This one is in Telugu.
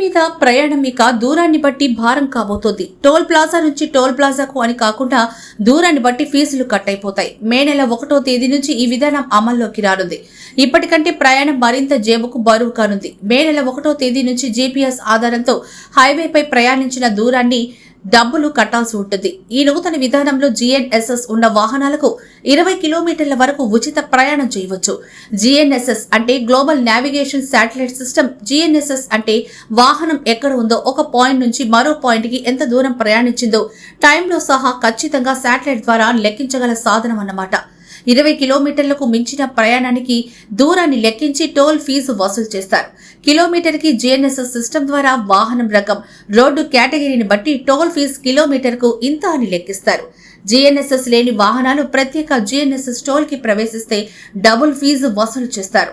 మీద ప్రయాణం ఇక దూరాన్ని బట్టి భారం కాబోతోంది. టోల్ ప్లాజా నుంచి టోల్ ప్లాజాకు అని కాకుండా దూరాన్ని బట్టి ఫీజులు కట్ అయిపోతాయి మే నెల ఒకటో తేదీ నుంచి ఈ విధానం అమల్లోకి రానుంది. ఇప్పటికంటే ప్రయాణం మరింత జేబుకు బరువు కానుంది. మే నెల ఒకటో తేదీ నుంచి జీపీఎస్ ఆధారంతో హైవేపై ప్రయాణించిన దూరాన్ని డబ్బులు కట్టాల్సి ఉంటుంది. ఈ నూతన విధానంలో జిఎన్ఎస్ఎస్ ఉన్న వాహనాలకు ఇరవై కిలోమీటర్ల వరకు ఉచిత ప్రయాణం చేయవచ్చు. జిఎన్ఎస్ఎస్ అంటే global navigation satellite system GNSS అంటే వాహనం ఎక్కడ ఉందో ఒక పాయింట్ నుంచి మరో పాయింట్కి ఎంత దూరం ప్రయాణించిందో టైంలో సహా ఖచ్చితంగా శాటిలైట్ ద్వారా లెక్కించగల సాధనం అన్నమాట. ఇరవై కిలోమీటర్లకు మించిన ప్రయాణానికి దూరాన్ని లెక్కించి టోల్ ఫీజు వసూలు చేస్తారు. కిలోమీటర్కి జీఎన్ఎస్ఎస్ సిస్టమ్ ద్వారా వాహనం రకం రోడ్డు కేటగిరీని బట్టి టోల్ ఫీజు కిలోమీటర్కు ఇంత అని లెక్కిస్తారు. జీఎన్ఎస్ఎస్ లేని వాహనాలు ప్రత్యేక జీఎన్ఎస్ఎస్ టోల్కి ప్రవేశిస్తే డబుల్ ఫీజు వసూలు చేస్తారు.